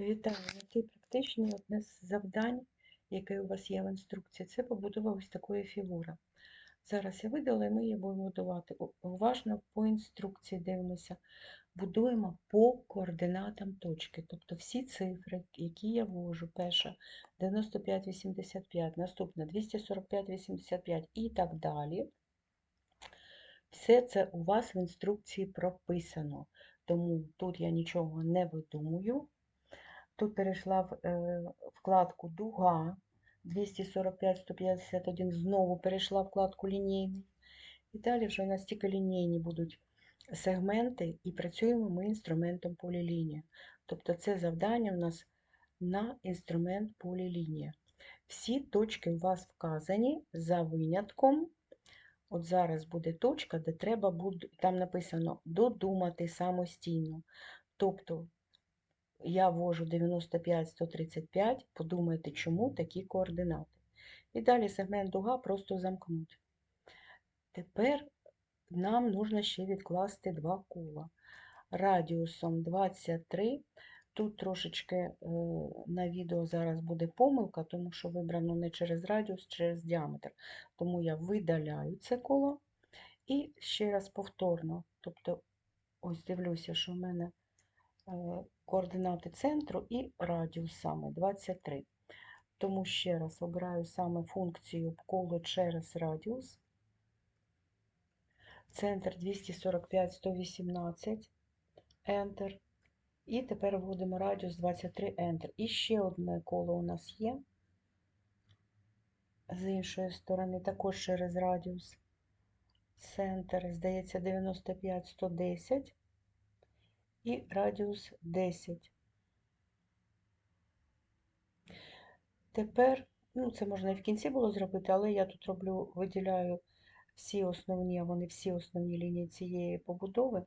Вітаю! Який практичний одне з завдань, яке у вас є в інструкції, це побудова ось такої фігури. Зараз я видала, і ми її будемо будувати. Уважно по інструкції дивимося. Будуємо по координатам точки. Тобто всі цифри, які я ввожу, перша 95,85, наступна 245,85 і так далі. Все це у вас в інструкції прописано. Тому тут я нічого не видумую. Тут перейшла в е, вкладку Дуга 245-151, знову перейшла вкладку Лінійний. І далі вже у нас тільки лінійні будуть сегменти, і працюємо ми інструментом полілінія. Тобто це завдання у нас на інструмент полілінія. Всі точки у вас вказані за винятком. От зараз буде точка, де треба буде, там написано додумати самостійно. Тобто я ввожу 95-135, подумайте, чому такі координати. І далі сегмент дуга просто замкнути. Тепер нам нужно ще відкласти два кола. Радіусом 23. Тут трошечки е, на відео зараз буде помилка, тому що вибрано не через радіус, через діаметр. Тому я видаляю це коло. І ще раз повторно. Тобто, ось дивлюся, що в мене координати центру і радіус саме 23. Тому ще раз обираю саме функцію коло через радіус. Центр 245, 118, Enter. І тепер вводимо радіус 23 Enter. І ще одне коло у нас є. З іншої сторони, також через радіус. Центр, здається, 95, 110 і радіус 10. Тепер, ну, це можна і в кінці було зробити, але я тут роблю, виділяю всі основні, а вони всі основні лінії цієї побудови,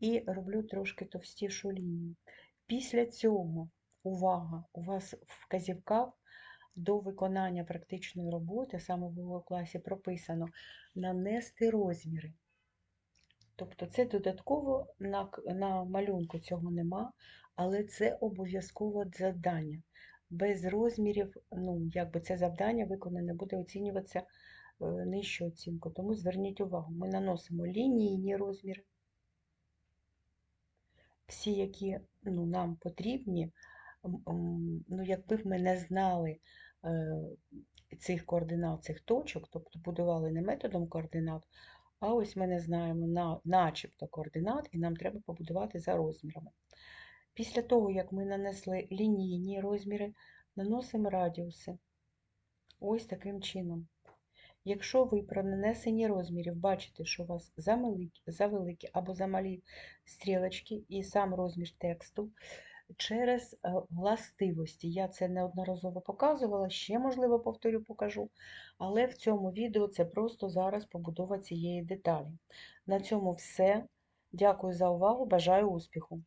і роблю трошки товстішу лінію. Після цього, увага, у вас в вказівках до виконання практичної роботи, саме в класі прописано нанести розміри. Тобто це додатково на, на малюнку цього нема, але це обов'язково завдання. Без розмірів, ну, якби це завдання виконане буде оцінюватися е, нижчу оцінку. Тому зверніть увагу, ми наносимо лінійні розміри, всі, які ну, нам потрібні, ну, якби ми не знали е, цих координат, цих точок, тобто будували не методом координат, а ось ми не знаємо на, начебто координат, і нам треба побудувати за розмірами. Після того, як ми нанесли лінійні розміри, наносимо радіуси. Ось таким чином. Якщо ви при нанесенні розмірів бачите, що у вас завеликі або замалі стрілочки і сам розмір тексту, через е, властивості, я це неодноразово показувала, ще, можливо, повторю, покажу, але в цьому відео це просто зараз побудова цієї деталі. На цьому все. Дякую за увагу, бажаю успіху!